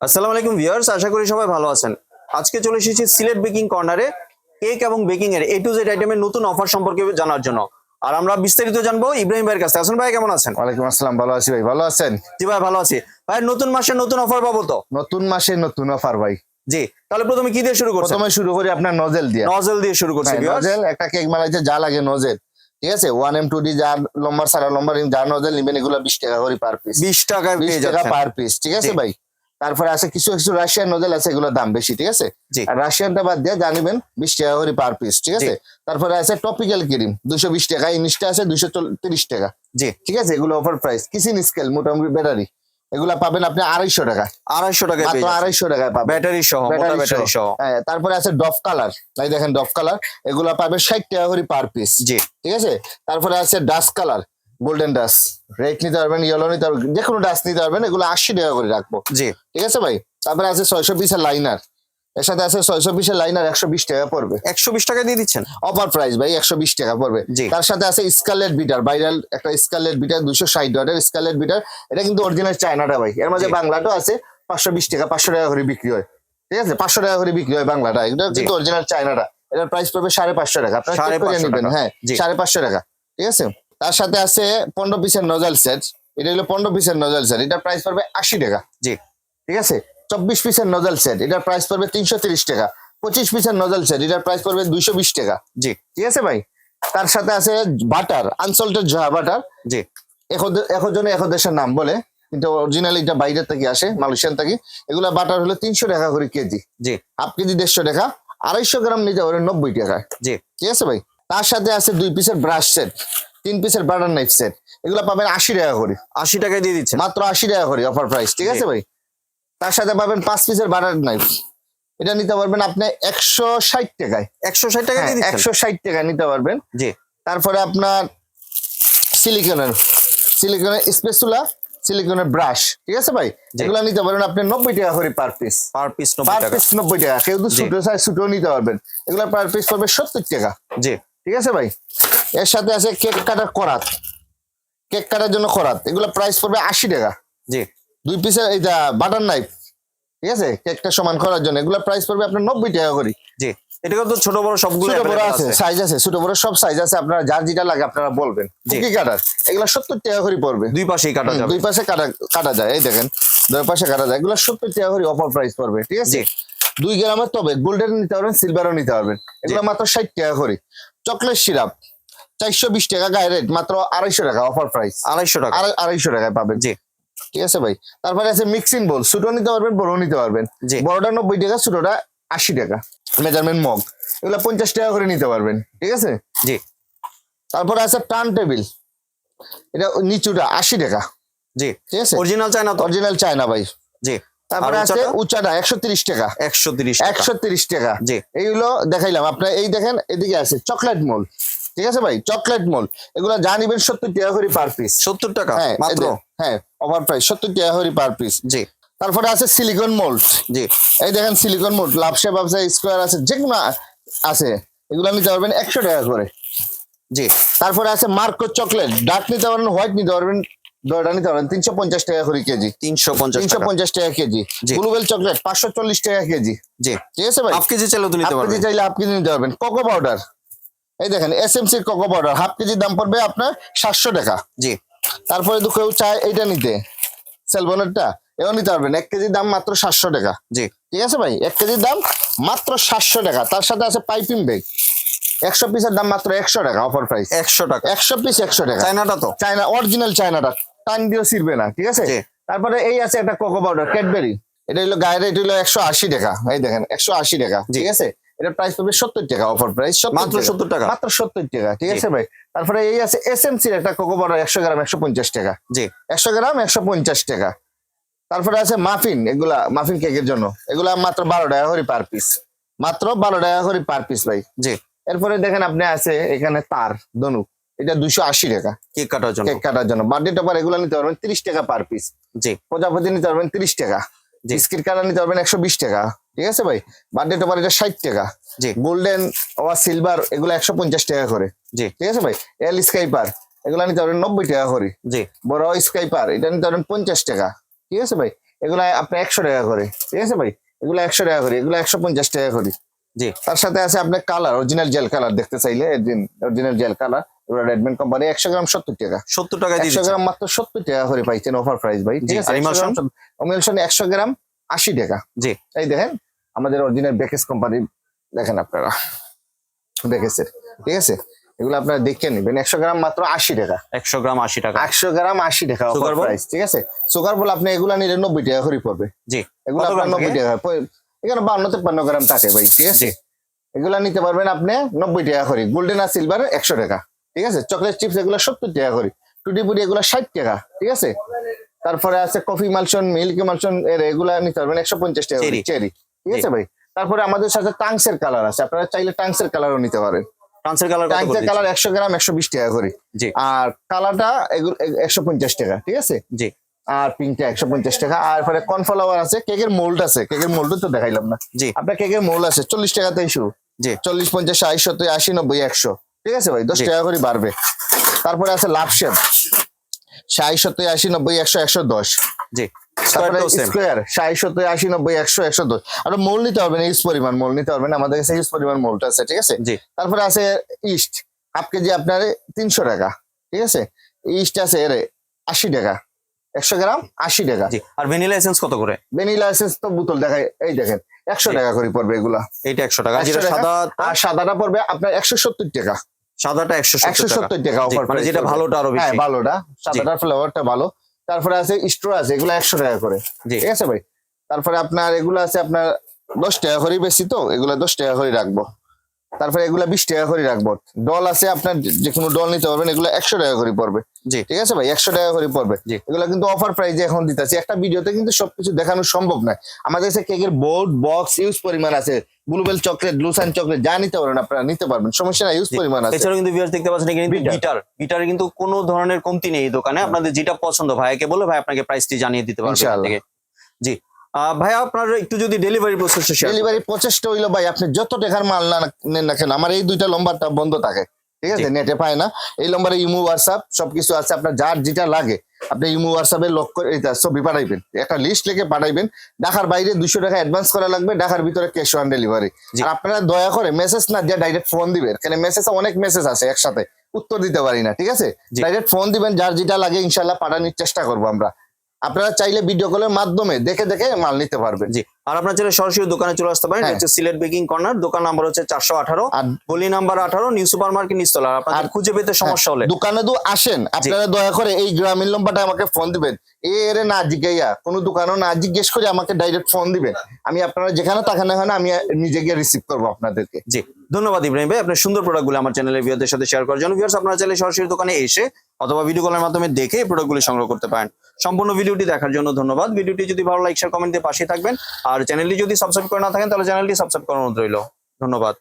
আসসালামু আলাইকুম ভিউয়ার্স আশা করি সবাই ভালো আছেন। আজকে চলে এসেছি সিলেট বেকিং কর্নারে কেক এবং বেকিং এর এ টু জেড আইটেমের নতুন অফার সম্পর্কে জানার জন্য। আর আমরা বিস্তারিত জানব ইব্রাহিম ভাইয়ের কাছে আসুন ভাই কেমন আছেন? ওয়ালাইকুম আসসালাম ভালো আছি ভাই। ভালো আছেন? জি ভাই ভালো আছি। ভাই নতুন মাসে নতুন অফার পাবো তো? নতুন মাসে নতুন অফার ভাই। জি তাহলে প্রথমে কি দিয়ে শুরু করছেন? প্রথমে শুরু করি আপনার নজেল দিয়ে। নজল দিয়ে শুরু করছি হ্যাঁ। নজেল একটা কেক বানাইতে যা লাগে নজেল ঠিক আছে? ওয়ান এম টু ডি যা লম্বার সারা লম্বার যা নজেল নিবেন এগুলো বিশ টাকা করে পার পিস বিশ টাকা পার পিস ঠিক আছে ভাই? তারপরে আছে কিছু কিছু রাশিয়ান নোজেল আছে এগুলোর দাম বেশি ঠিক আছে। রাশিয়ানটা বাদ দিয়ে জানিবেন বিশ টাকা করে পার পিস ঠিক আছে? তারপরে আছে টপিক্যাল ক্রিম দুশো বিশ টাকা ইংলিশটা আছে দুশো তিরিশ টাকা। জি। ঠিক আছে? এগুলো অফার প্রাইস কিসিন স্কেল মোটামুটি ব্যাটারি এগুলা পাবেন আপনি আড়াইশো টাকা। আড়াইশো টাকা আড়াইশো টাকায় পাবেন। ব্যাটারি সহ ব্যাটারি। সহ। হ্যাঁ তারপরে আছে ডফ কালার এই দেখেন ডফ কালার এগুলা পাবে ষাট টাকা করে পার পিস জি। ঠিক আছে? তারপরে আছে dust colour golden dust red নিতে পারবেন ইয়েলো নিতে পারবেন যে কোনো ডাস্ট নিতে পারবেন এগুলো আশি টাকা করে রাখব। জি। ঠিক আছে ভাই? তারপরে আছে ছয়শো পিসের লাইনার এর সাথে আছে ছয়শো পিসের লাইনার একশো বিশ টাকা পড়বে। একশো বিশ টাকা দিয়ে দিচ্ছেন? অফার প্রাইস ভাই একশো বিশ টাকা পড়বে। তার সাথে আছে স্কারলেট বিটার ভাইরাল একটা স্কারলেট বিটার দুশো ষাট ডটের স্কারলেট বিটার এটা কিন্তু অরিজিনাল চায়নাটা ভাই। এর মধ্যে জি। বাংলাটাও আছে পাঁচশো বিশ টাকা পাঁচশো টাকা করে বিক্রি হয়। ঠিক আছে? পাঁচশো টাকা করে বিক্রি হয় বাংলাটা। এটা কিন্তু অরিজিনাল চায়নাটা এটার প্রাইস পড়বে সাড়ে পাঁচশো টাকা। আপনারা নেবেন হ্যাঁ সাড়ে পাঁচশো টাকা। ঠিক আছে? তার সাথে আছে পনেরো পিসের নজল সেট এটা হলো পনেরো পিসের নজল সেট এটার প্রাইস পড়বে আশি টাকা। জি। ঠিক আছে? চব্বিশ পিসের নজল সেট এটার প্রাইস পড়বে তিনশো তিরিশ টাকা। পঁচিশ পিসের নজল সেট এটার প্রাইস পড়বে দুইশো বিশ টাকা। জি। ঠিক আছে ভাই? তার সাথে আছে বাটার আনসল্টেড জহা বাটার জি। এখন জন্য এখন দেশের নাম বলে। কিন্তু অরিজিনাল এটা বাইরের থেকে আসে মালয়েশিয়ান থেকে। এগুলা বাটার হলো তিনশো টাকা করে কেজি। জি। হাফ কেজি দেড়শো টাকা। আড়াইশো গ্রাম নিতে পারে নব্বই টাকা জি। ঠিক আছে ভাই? তার সাথে আছে দুই পিসের ব্রাশ সেট তিন পিসের বাটার নাইফ সেট এগুলো পাবেন আশি টাকা করে। আশি টাকায় দিয়ে দিচ্ছে মাত্র আশি টাকা করে অফার প্রাইস ঠিক আছে ভাই? তার সাথে পাবেন পাঁচ পিসের বাটার নাইফ এটা নিতে পারবেন আপনি একশো ষাট টাকায়। একশো ষাট টাকা হ্যাঁ, একশো ষাট টাকায় নিতে পারবেন। জি। তারপরে আপনার সিলিকনের সিলিকনের স্পেসুলা সিলিকনের ব্রাশ ঠিক আছে ভাই। এগুলো নিতে পারেন আপনি নব্বই টাকা করে per piece per piece per piece নব্বই টাকা। কেউ তো। ছোট সাইজ ছোট নিতে পারবেন। এগুলো পার পিস পড়বে সত্তর টাকা। জি। ঠিক আছে ভাই? এর সাথে আছে কেক কাটার করাত। কেক কাটার জন্য করাত। এগুলো প্রাইস পড়বে আশি টাকা। জি। দুই পিসের এইটা বাটার নাইফ ঠিক আছে? কেকটা সমান করার জন্য। এগুলো প্রাইস পড়বে আপনার নব্বই টাকা করে। জি। এটা তো ছোট বড় সবগুলো ছোট বড় আছে সাইজ আছে ছোট বড় সব সাইজ আছে। আপনারা যার যেটা লাগে আপনারা বলবেন। কুকি কাটার এগুলো সত্তর টাকা করে পড়বে। দুই পাশেই কাটা যাবে। দুই পাশে কাটা কাটা যায়। এই দেখেন দুই পাশে কাটা যায়। এগুলো সত্তর টাকা করে অফার প্রাইস পড়বে ঠিক আছে? দুই গ্রামের তবে গোল্ডেন নিতে পারবেন সিলভারও নিতে পারবেন। এগুলো মাত্র ষাট টাকা করে। চকলেট সিরাপ চারশো বিশ টাকা গায়ে রেট মাত্র আড়াইশো টাকা অফার প্রাইস আড়াইশো টাকা। আড়াইশো টাকায় পাবেন। জি। ঠিক আছে ভাই? তারপরে আছে মিক্সিং বোল ছোটো নিতে পারবেন বড় নিতে পারবেন। জি। বড়টা নব্বই টাকা ছোটটা আশি টাকা। মেজারমেন্ট মগ এগুলো পঞ্চাশ টাকা করে নিতে পারবেন। ঠিক আছে? জি। তারপরে আছে টার্ন টেবিল এটা নিচুটা আশি টাকা। জি। ঠিক আছে? অরিজিনাল চায় না তো? অরিজিনাল চায়না ভাই। জি। তারপরে আছে? উচ্চাটা? একশো তিরিশ টাকা। একশো তিরিশ একশো তিরিশ টাকা। জি। এইগুলো দেখাইলাম। আপনার এই দেখেন এদিকে আছে চকলেট মোল ঠিক আছে ভাই? Chocolate mould. এগুলো যা নিবেন সত্তর টাকা করে পার পিস সত্তর টাকা? হ্যাঁ মাত্র? হ্যাঁ ওভার প্রাইস সত্তর টাকা করে পার পিস জি। তারপরে আছে সিলিকন মোল্ড জি। এই দেখেন সিলিকন মোল্ড লাভসে ব্যবসা স্কোয়ার আছে যে কোনো আছে এগুলো নিতে পারবেন একশো টাকা করে। জি। তারপরে আছে মার্কো চকলেট ডার্ক নিতে পারবেন হোয়াইট নিতে পারবেন দয়টা নিতে পারবেন তিনশো পঞ্চাশ টাকা করে কেজি। তিনশো পঞ্চাশ তিনশো পঞ্চাশ টাকা কেজি। ব্লুবেল চকলেট পাঁচশো চল্লিশ টাকা কেজি। জি। ঠিক আছে ভাই? হাফ কেজি চাইলেও তো নিতে হাফ কেজি চাইলে হাফ কেজি নিতে পারবেন। কোকো পাউডার এই দেখেন এস এম সির কোকো পাউডার হাফ কেজির দাম পড়বে আপনার সাতশো টাকা। জি। তারপরে তো কেউ চায় এইটা নিতে। সেলবনেরটা এও নিতে পারবেন এক কেজির দাম মাত্র সাতশো টাকা। জি। ঠিক আছে ভাই? এক কেজির দাম মাত্র সাতশো টাকা। তার সাথে আছে পাইপিং ব্যাগ একশো পিসের দাম মাত্র একশো টাকা অফার প্রাইস একশো টাকা। একশো পিস একশো টাকা। চায়নাটা তো। চায়না অরিজিনাল চায়নাটা। টান দিয়েও ছিড়বে না ঠিক আছে? তারপরে এই আছে একটা কোকো পাউডার ক্যাডবেরি এটা হলো গায়ের রেট হলো একশো আশি টাকা। এই দেখেন একশো আশি টাকা ঠিক আছে? এটা প্রাইস পড়বে সত্তর টাকা অফার প্রাইস মাত্র সত্তর টাকা। মাত্র সত্তর টাকা ঠিক আছে ভাই? তারপরে এই আছে এস এম সির একটা কোকো পাউডার একশো গ্রাম একশো পঞ্চাশ টাকা। জি। একশো গ্রাম একশো পঞ্চাশ টাকা। তারপরে আছে মাফিন এগুলা মাফিন কেকের জন্য। এগুলা মাত্র বারো টাকা করে পার পিস মাত্র বারো টাকা করে পার পিস ভাই। জি। এরপরে দেখেন আপনি আছে এখানে তার ধনুক। এটা দুশো আশি টাকা। কেক কাটার জন্য। কেক কাটার জন্য। বার্থডে টপার এগুলো নিতে পারবেন তিরিশ টাকা পার পিস জি। প্রজাপতি নিতে পারবেন তিরিশ টাকা। বিস্কিট কালার নিতে পারবেন একশো বিশ টাকা। ঠিক আছে ভাই? বার্থডে টপার এটা ষাট টাকা। জি। গোল্ডেন অথবা সিলভার এগুলো একশো পঞ্চাশ টাকা করে। জি। ঠিক আছে ভাই? এল স্কাইপার এগুলো নিতে পারবেন নব্বই টাকা করে। জি। বড় স্কাইপার এটা নিতে পারবেন পঞ্চাশ টাকা। ঠিক আছে ভাই? এগুলা আপনার একশো টাকা করে। ঠিক আছে ভাই? এগুলো একশো টাকা করে এগুলো একশো পঞ্চাশ টাকা করে। জি। তার সাথে আছে আপনার কালার অরিজিনাল জেল কালার দেখতে চাইলে অরিজিনাল জেল কালার রেডমেন্ট কোম্পানি একশো গ্রাম সত্তর টাকা। সত্তর টাকা একশো গ্রাম মাত্র সত্তর টাকা করে পাইছেন অফার প্রাইস ভাই। ঠিক আছে? একশো গ্রাম আশি টাকা। জি। এই দেখেন আমাদের অরিজিনাল বেকেস কোম্পানি দেখেন আপনারা। বেকেসের ঠিক আছে? এগুলো আপনারা দেখে নেবেন। একশো গ্রাম মাত্র আশি টাকা। একশো গ্রাম আশি টাকা। একশো গ্রাম আশি টাকা ball? প্রাইস ঠিক আছে? সুগার বল আপনি এগুলা নিলে নব্বই টাকা করে পড়বে। জি। এগুলো আপনার নব্বই? টাকা এখানে বান্ন তেপান্ন গ্রাম থাকে ভাই ঠিক আছে? এগুলা নিতে পারবেন আপনি নব্বই টাকা করে। গোল্ডেন আর সিলভার একশো টাকা ঠিক আছে? চকলেট চিপস এগুলো সত্তর টাকা করে। টুটি পুটি এগুলো ষাট টাকা ঠিক আছে? তারপরে আছে কফি মালসন মিল্ক মালসন এর এগুলা নিতে পারবেন একশো পঞ্চাশ টাকা। চেরি ঠিক আছে ভাই? তারপরে আমাদের সাথে টাংসের কালার আছে। আপনারা চাইলে টাংসের কালারও নিতে পারেন। কালার টাংসের কালার একশো গ্রাম একশো বিশ টাকা করে। আর কালারটা একশো পঞ্চাশ টাকা ঠিক আছে? জি। আর পিঙ্কটা একশো পঞ্চাশ টাকা। আর পরে কর্নফ্লাওয়ার আছে। কেকের মোল্ড আছে। কেকের মোল্ড তো দেখাইলাম না। জি। আপনার কেকের মোল্ড আছে। চল্লিশ টাকাতেই শুরু জি। চল্লিশ পঞ্চাশ ষাট সত্তর আশি নব্বই একশো। ঠিক আছে ভাই? দশ টাকা করে বাড়বে। তারপরে আছে লাভ শেপ। ষাট সত্তর আশি নব্বই একশো একশো দশ। জি। স্কোয়ার আশি নব্বই একশো একশো দশ। আর মোল নিতে হবে না ইউজ পরিমাণ মোল নিতে হবে আমাদের কাছে ইউজ পরিমাণ মোলটা আছে ঠিক আছে? তারপরে আছে ইস্ট হাফ কেজি আপনার তিনশো টাকা ঠিক আছে? ইস্ট আছে এর আশি টাকা। একশো গ্রাম আশি টাকা। আর ভ্যানিলা এসেন্স কত করে? ভ্যানিলা এসেন্স তো বোতল দেখায় এই দেখেন একশো টাকা করে পড়বে এগুলা। এইটা একশো টাকা। 100 যেটা টাকা। সাদা আর সাদাটা পড়বে আপনার একশো সত্তর টাকা। সাদাটা একশো একশো সত্তর টাকা অফার মানে যেটা ভালোটা আরও হ্যাঁ বেশি। ভালোটা। সাদাটার ফ্লেভারটা ভালো। তারপরে আছে স্ট্রো আছে এগুলো একশো টাকা করে। ঠিক আছে ভাই? তারপরে আপনার এগুলো আছে আপনার দশ টাকা করে বেশি তো এগুলো দশ টাকা করে রাখব। তারপরে এগুলা বিশ টাকা করে রাখব। ডল আছে আপনার যে- কোনো ডল নিতে পারবেন এগুলো একশো টাকা করে পড়বে। জি। ঠিক আছে ভাই? একশো টাকা করে পড়বে। এগুলো কিন্তু অফার প্রাইজে এখন দিতেছি। একটা ভিডিওতে কিন্তু সবকিছু দেখানো সম্ভব নয়। আমাদের কাছে কেকের বোর্ড বক্স ইউজ পরিমাণ আছে। ব্লুবেল চকলেট লুসান চকলেট যা নিতে পারেন আপনারা নিতে পারবেন। সমস্যা নাই ইউজ পরিমাণ আছে। এছাড়াও কিন্তু ভিউয়ার্স দেখতে পাচ্ছেন কিন্তু। গিটার গিটারে কিন্তু কোনো ধরনের কমতি নেই এই দোকানে। আপনাদের যেটা পছন্দ ভাইকে বলে ভাই আপনাকে প্রাইসটি জানিয়ে দিতে পারবে। জি। আহ, ভাইয়া আপনার একটু যদি ডেলিভারি প্রসেসটা শেয়ার ডেলিভারি প্রচেষ্টা হইল ভাই আপনি যত টাকার মাল না নেন না কেন আমার এই দুইটা লম্বারটা বন্ধ থাকে ঠিক আছে? নেটে পায় না। এই লম্বারে ইমো হোয়াটসঅ্যাপ সবকিছু আছে আপনার যার যেটা লাগে আপনি ইমো হোয়াটসঅ্যাপে লক করে এটা ছবি পাঠাইবেন একটা লিস্ট লিখে পাঠাইবেন। ঢাকার বাইরে দুশো টাকা অ্যাডভান্স করা লাগবে ঢাকার ভিতরে ক্যাশ অন ডেলিভারি আর আপনারা দয়া করে মেসেজ না দিয়ে ডাইরেক্ট ফোন দিবেন কেন মেসেজ অনেক মেসেজ আছে একসাথে উত্তর দিতে পারি না ঠিক আছে? ডাইরেক্ট ফোন দিবেন যার যেটা লাগে ইনশাল্লাহ পাঠানোর চেষ্টা করব আমরা। আপনারা চাইলে ভিডিও কলের মাধ্যমে দেখে দেখে মাল নিতে পারবেন। জি আর আপনার চাইলে সরাসরি দোকানে চলে আসতে পারেন। হ্যাঁ। হচ্ছে সিলেট বেকিং কর্নার দোকান নাম্বার হচ্ছে চারশো আঠারো আর গলি নাম্বার আঠারো নিউ সুপার মার্কেট নিস্তলা। আর খুঁজে পেতে সমস্যা হলে। দোকানে তো আসেন আপনারা দয়া করে এই গ্রামীণ নম্বরটা আমাকে ফোন দিবেন। এ এরে না জিজ্ঞাইয়া কোনো দোকানও না জিজ্ঞেস করে আমাকে ডাইরেক্ট ফোন দিবেন। আমি আপনারা যেখানে থাকেন না কেন আমি নিজে গিয়ে রিসিভ করব আপনাদেরকে। জি। ধন্যবাদ ইব্রাহিম ভাই। আপনার সুন্দর প্রোডাক্টগুলো আমার চ্যানেলের ভিউয়ারদের সাথে শেয়ার করার জন্য। ভিউয়ার্স আপনার চাইলে সরাসরি দোকানে এসে অথবা ভিডিও কলের মাধ্যমে দেখে প্রোডাক্টগুলি সংগ্রহ করতে পারেন। সম্পূর্ণ ভিডিওটি দেখার জন্য ধন্যবাদ। ভিডিওটি যদি ভালো লাইক শেয়ার কমেন্ট দিয়ে পাশে থাকবেন। আর চ্যানেলটি যদি সাবস্ক্রাইব করে না থাকেন, তাহলে চ্যানেলটি সাবস্ক্রাইব অনুরোধ রইল। ধন্যবাদ।